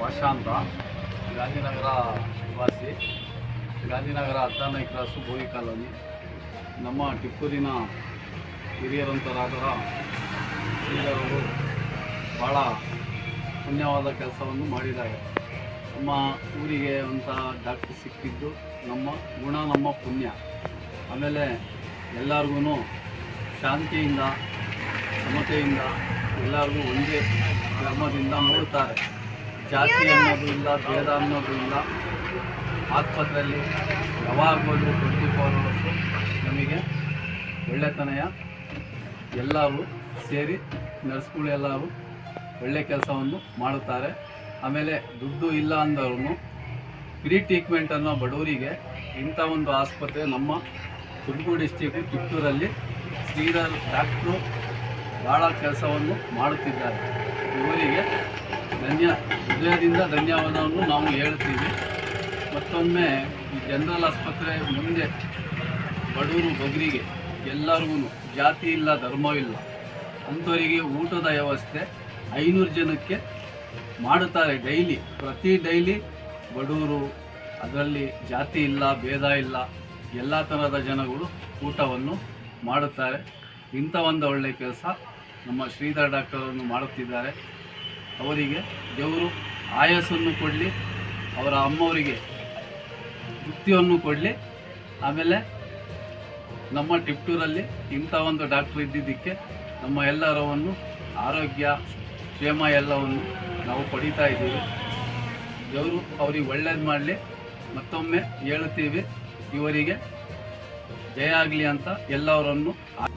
ಭಾಷಾ ಅಂತ ಗಾಂಧಿನಗರ ನಿವಾಸಿ. ಗಾಂಧಿನಗರ ಹದಿನಾರನೇ ಕ್ರಾಸು ಬೋಗಿ ಕಾಲೋನಿ. ನಮ್ಮ ಟಿಪ್ಪೂರಿನ ಹಿರಿಯರಂತರಾದ ಶ್ರೀಧರವರು ಭಾಳ ಪುಣ್ಯವಾದ ಕೆಲಸವನ್ನು ಮಾಡಿದ್ದಾರೆ. ನಮ್ಮ ಊರಿಗೆ ಅಂತ ಡಾಕ್ಟರ್ ಸಿಕ್ಕಿದ್ದು ನಮ್ಮ ಗುಣ, ನಮ್ಮ ಪುಣ್ಯ. ಆಮೇಲೆ ಎಲ್ಲರಿಗೂ ಶಾಂತಿಯಿಂದ, ಸಮತೆಯಿಂದ ಎಲ್ಲರಿಗೂ ಒಂದೇ ಧರ್ಮದಿಂದ ನೋಡ್ತಾರೆ. ಜಾತಿ ಅನ್ನೋದು ಇಲ್ಲ ಭೇದ ಅನ್ನೋದು ಇಲ್ಲ ಆಸ್ಪತ್ರೆಯಲ್ಲಿ ಯಾವಾಗಲೂ ಟ್ವೆಂಟಿ ಫೋರ್ ನಮಗೆ ಒಳ್ಳೆತನಯ ಎಲ್ಲರೂ ಸೇರಿ ನರ್ಸ್ಗಳು ಎಲ್ಲರೂ ಒಳ್ಳೆ ಕೆಲಸವನ್ನು ಮಾಡುತ್ತಾರೆ. ಆಮೇಲೆ ದುಡ್ಡು ಇಲ್ಲ ಅಂದವ್ರು ಫ್ರೀ ಅನ್ನೋ ಬಡವರಿಗೆ ಇಂಥ ಒಂದು ಆಸ್ಪತ್ರೆ ನಮ್ಮ ತುಮಕೂರು ಡಿಸ್ಟಿಕ್ಕು ಕಿತ್ತೂರಲ್ಲಿ ಶ್ರೀರ ಡಾಕ್ಟ್ರು ಭಾಳ ಕೆಲಸವನ್ನು ಮಾಡುತ್ತಿದ್ದಾರೆ. ಧನ್ಯ ಹೃದಯದಿಂದ ಧನ್ಯವಾದವನ್ನು ನಾವು ಹೇಳ್ತೀವಿ. ಮತ್ತೊಮ್ಮೆ ಈ ಜನರಲ್ ಆಸ್ಪತ್ರೆ ಮುಂದೆ ಬಡವರು ಬಗರಿಗೆ ಎಲ್ಲರಿಗೂ ಜಾತಿ ಇಲ್ಲ ಧರ್ಮವಿಲ್ಲ ಅಂಥವರಿಗೆ ಊಟದ ವ್ಯವಸ್ಥೆ ಐನೂರು ಜನಕ್ಕೆ ಮಾಡುತ್ತಾರೆ ಡೈಲಿ. ಪ್ರತಿ ಡೈಲಿ ಬಡವರು ಅದರಲ್ಲಿ ಜಾತಿ ಇಲ್ಲ, ಭೇದ ಇಲ್ಲ, ಎಲ್ಲ ಥರದ ಜನಗಳು ಊಟವನ್ನು ಮಾಡುತ್ತಾರೆ. ಇಂಥ ಒಂದು ಒಳ್ಳೆಯ ಕೆಲಸ ನಮ್ಮ ಶ್ರೀಧರ್ ಡಾಕ್ಟರನ್ನು ಮಾಡುತ್ತಿದ್ದಾರೆ. ಅವರಿಗೆ ದೇವರು ಆಯಸ್ಸನ್ನು ಕೊಡಲಿ, ಅವರ ಅಮ್ಮವರಿಗೆ ವೃತ್ತಿಯನ್ನು ಕೊಡಲಿ. ಆಮೇಲೆ ನಮ್ಮ ಟಿಪ್ಟೂರಲ್ಲಿ ಇಂಥ ಒಂದು ಡಾಕ್ಟ್ರ್ ಇದ್ದಿದ್ದಕ್ಕೆ ನಮ್ಮ ಎಲ್ಲರವನ್ನು ಆರೋಗ್ಯ, ಕ್ಷೇಮ ಎಲ್ಲವನ್ನು ನಾವು ಪಡೀತಾ ಇದ್ದೀವಿ. ದೇವರು ಅವರಿಗೆ ಒಳ್ಳೇದು ಮಾಡಲಿ, ಮತ್ತೊಮ್ಮೆ ಹೇಳುತ್ತೀವಿ ಇವರಿಗೆ ಜಯ ಆಗಲಿ ಅಂತ ಎಲ್ಲವರನ್ನು